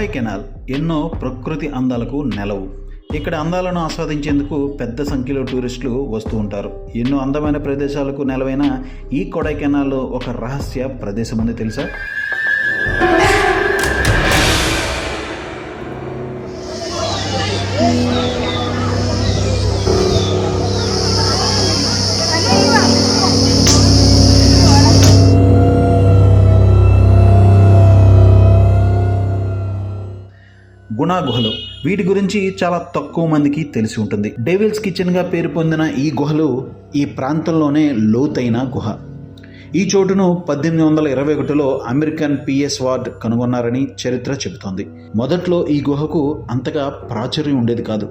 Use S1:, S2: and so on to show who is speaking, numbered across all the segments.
S1: కొడైకెనాల్ ఎన్నో ప్రకృతి అందాలకు నెలవు. ఇక్కడ అందాలను ఆస్వాదించేందుకు పెద్ద సంఖ్యలో టూరిస్టులు వస్తూ ఉంటారు. ఎన్నో అందమైన ప్రదేశాలకు నెలవైన ఈ కొడైకెనాల్లో ఒక రహస్య ప్రదేశం ఉంది తెలుసా? గుణా గుహలు వీటి గురించి చాలా తక్కువ మందికి తెలిసి ఉంటుంది. డేవిల్స్ కిచెన్గా పేరు పొందిన ఈ గుహలు ఈ ప్రాంతంలోనే లోతైన గుహ. ఈ చోటును పద్దెనిమిది వందల ఇరవై ఒకటిలో అమెరికన్ పిఎస్ వార్డ్ కనుగొన్నారని చరిత్ర చెబుతోంది. మొదట్లో ఈ గుహకు అంతగా ప్రాచుర్యం ఉండేది కాదు.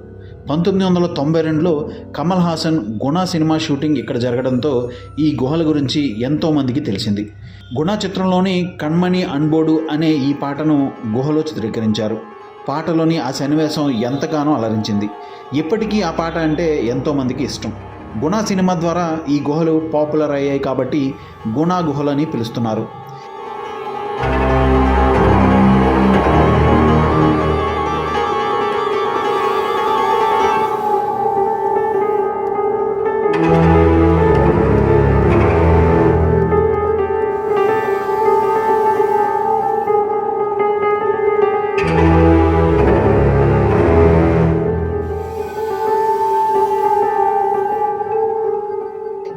S1: పంతొమ్మిది వందల తొంభై రెండులో కమల్ హాసన్ గుణా సినిమా షూటింగ్ ఇక్కడ జరగడంతో ఈ గుహల గురించి ఎంతో మందికి తెలిసింది. గుణా చిత్రంలోని కణ్మణి అన్బోడు అనే ఈ పాటను గుహలో చిత్రీకరించారు. పాటలోని ఆ సన్నివేశం ఎంతగానో అలరించింది. ఇప్పటికీ ఆ పాట అంటే ఎంతోమందికి ఇష్టం. గుణ సినిమా ద్వారా ఈ గుహలు పాపులర్ అయ్యాయి కాబట్టి గుణ గుహలని పిలుస్తున్నారు.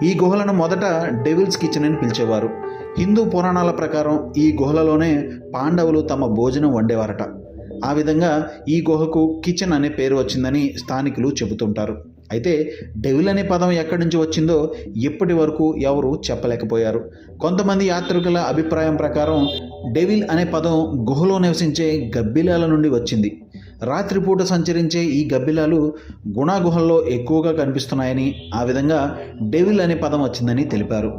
S1: ఈ గుహలను మొదట డెవిల్స్ కిచెన్ అని పిలిచేవారు. హిందూ పురాణాల ప్రకారం ఈ గుహలలోనే పాండవులు తమ భోజనం వండేవారట. ఆ విధంగా ఈ గుహకు కిచెన్ అనే పేరు వచ్చిందని స్థానికులు చెబుతుంటారు. అయితే డెవిల్ అనే పదం ఎక్కడి నుంచి వచ్చిందో ఇప్పటి వరకు ఎవరు చెప్పలేకపోయారు. కొంతమంది యాత్రికుల అభిప్రాయం ప్రకారం డెవిల్ అనే పదం గుహలో నివసించే గబ్బిలాల నుండి వచ్చింది. రాత్రిపూట సంచరించే ఈ గబ్బిలాలు గుణాగుహల్లో ఎక్కువగా కనిపిస్తున్నాయని ఆ విధంగా డెవిల్ అనే పదం వచ్చిందని తెలిపారు.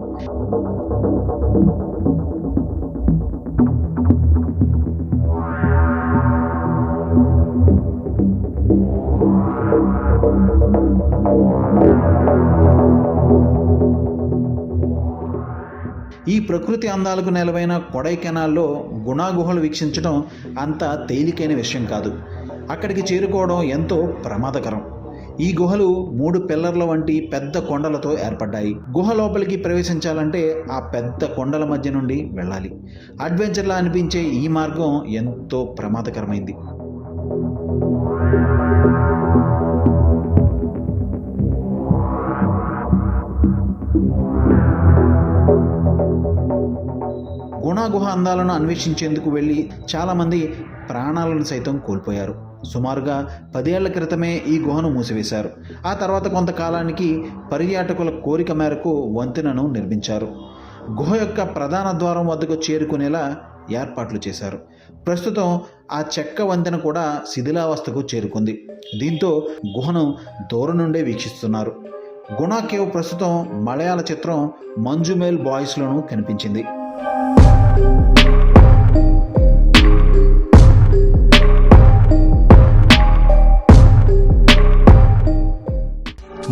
S1: ఈ ప్రకృతి అందాలకు నెలవైన కొడైకెనాల్లో గుణాగుహలు వీక్షించడం అంత తేలికైన విషయం కాదు. అక్కడికి చేరుకోవడం ఎంతో ప్రమాదకరం. ఈ గుహలు మూడు పిల్లర్ల వంటి పెద్ద కొండలతో ఏర్పడ్డాయి. గుహ లోపలికి ప్రవేశించాలంటే ఆ పెద్ద కొండల మధ్య నుండి వెళ్ళాలి. అడ్వెంచర్లా అనిపించే ఈ మార్గం ఎంతో ప్రమాదకరమైంది. గుణాగుహ అందాలను అన్వేషించేందుకు వెళ్ళి చాలామంది ప్రాణాలను సైతం కోల్పోయారు. సుమారుగా పదేళ్ళ క్రితమే ఈ గుహను మూసివేశారు. ఆ తర్వాత కొంతకాలానికి పర్యాటకుల కోరిక మేరకు వంతెనను నిర్మించారు. గుహ యొక్క ప్రధాన ద్వారం వద్దకు చేరుకునేలా ఏర్పాట్లు చేశారు. ప్రస్తుతం ఆ చెక్క వంతెన కూడా శిథిలావస్థకు చేరుకుంది. దీంతో గుహను దూరం నుండే వీక్షిస్తున్నారు. గుణా కేవ్ ప్రస్తుతం మలయాళ చిత్రం మంజుమేల్ బాయ్స్లోనూ కనిపించింది.